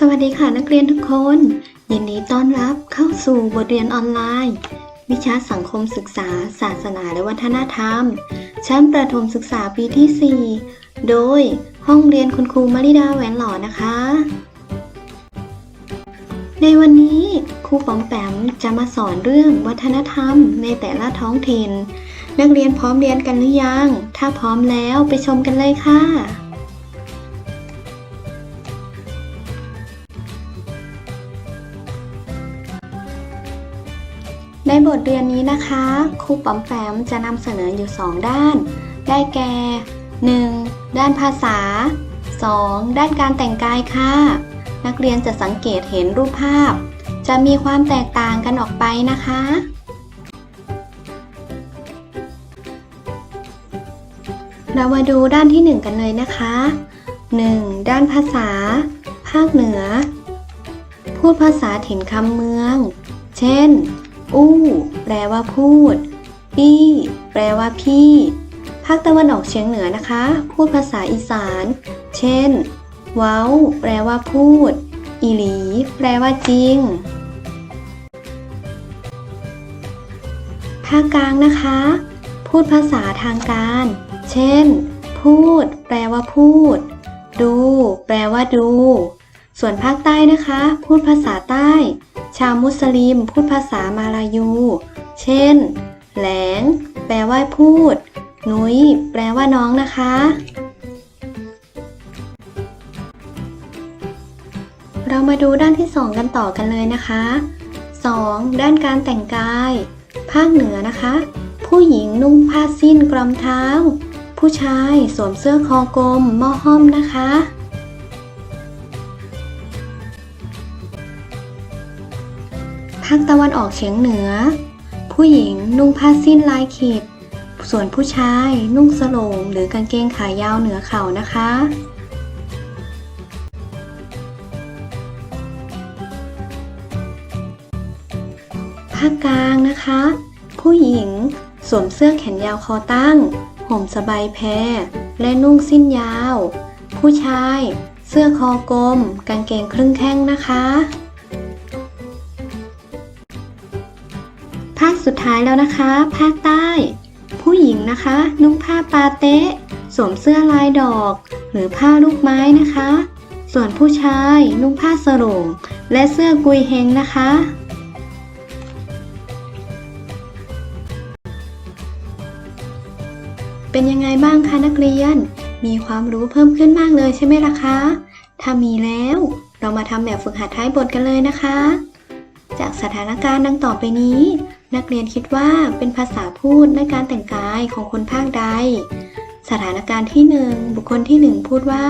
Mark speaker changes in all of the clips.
Speaker 1: สวัสดีค่ะนักเรียนทุกคน ยินดีต้อนรับเข้าสู่บทเรียนออนไลน์ วิชาสังคมศึกษา ศาสนาและวัฒนธรรม ชั้นประถมศึกษาปีที่ 4 โดยห้องเรียนคุณครูมาริดาแหวนหล่อนะคะ ในวันนี้ครูป๋อมแปมจะมาสอนเรื่องวัฒนธรรมในแต่ละท้องถิ่นนักเรียนพร้อมเรียนกันหรือยัง ถ้าพร้อมแล้วไปชมกันเลยค่ะ ในบทเรียนนี้นะคะครูป๋อมแปมจะนำเสนออยู่ 2 ด้าน ได้แก่ 1. ด้านภาษา 2. ด้านการแต่งกายค่ะ นักเรียนจะสังเกตเห็นรูปภาพ จะมีความแตกต่างกันออกไปนะคะ เรามาดูด้านที่ 1 กันเลยนะคะ 1. ด้านภาษา ภาคเหนือ พูดภาษาถิ่นคำเมือง เช่น อู้ แปลว่าพูด ปี้แปลว่าพี่ ภาคตะวันออกเฉียงเหนือนะคะ พูดภาษาอีสาน เช่น เว้า แปลว่าพูด อีหลี แปลว่าจริง ภาคกลางนะคะ พูดภาษาทางการ เช่น พูด แปลว่าพูด ดู แปลว่าดู ส่วนภาคใต้นะคะ พูดภาษาใต้ ชาวมุสลิมพูดภาษามาลายู เช่น แหลง แปลว่าพูด นุ้ย แปลว่าน้องนะคะ เรามาดูด้านที่ 2 กันต่อกันเลยนะคะ 2. ด้านการแต่งกาย ภาคเหนือนะคะ ผู้หญิงนุ่งผ้าสิ้นกรอมเท้า ผู้ชายสวมเสื้อคอกลมหม้อห้อมนะคะ ภาคตะวันออกเฉียงเหนือ ผู้หญิงนุ่งผ้าสิ้นลายขีด ส่วนผู้ชายนุ่งสโลงหรือกางเกงขายาวเหนือเข่านะคะ ภาคกลางนะคะ ผู้หญิงสวมเสื้อแขนยาวคอตั้ง ห่มสบายแพร และนุ่งสิ้นยาว ผู้ชาย เสื้อคอกลม กางเกงครึ่งแข้งนะคะ ภาคสุดท้ายแล้วนะคะ ภาคใต้ ผู้หญิงนะคะ นุ่งผ้าปาเต๊ะสวมเสื้อลายดอก หรือผ้าลูกไม้นะคะ ส่วนผู้ชายนุ่งผ้าสรงและเสื้อกุยเฮงนะคะ เป็นยังไงบ้างคะนักเรียน มีความรู้เพิ่มขึ้นมากเลยใช่ไหมล่ะคะ ถ้ามีแล้ว เรามาทำแบบฝึกหัดท้ายบทกันเลยนะคะ จากสถานการณ์ดังต่อไปนี้ นักเรียนคิดว่าเป็นภาษาพูดและการแต่งกายของคนภาคใด สถานการณ์ที่หนึ่งบุคคลที่หนึ่งพูดว่า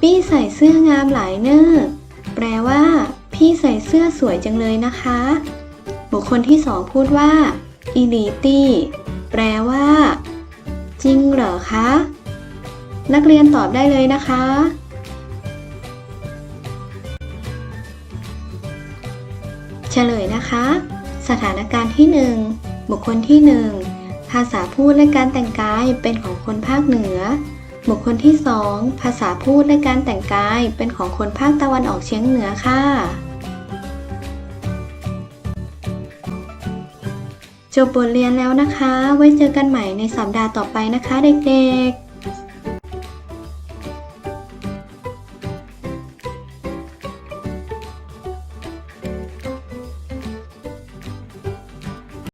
Speaker 1: ปี้ใส่เสื้องามหลายเนอร์แปลว่า พี่ใส่เสื้อสวยจังเลยนะคะ บุคคลที่สองพูดว่าอีลีตี้แปลว่า จริงเหรอคะ นักเรียนตอบได้เลยนะคะ เฉลยนะคะ สถานการณ์ที่ 1 บุคคลที่ 1 ภาษาพูดและการแต่งกายเป็นของคนภาคเหนือ บุคคลที่ 2 ภาษาพูดและการแต่งกายเป็นของคนภาคตะวันออกเฉียงเหนือค่ะ จบบทเรียนแล้วนะคะ ไว้เจอกันใหม่ในสัปดาห์ต่อไปนะคะเด็กๆ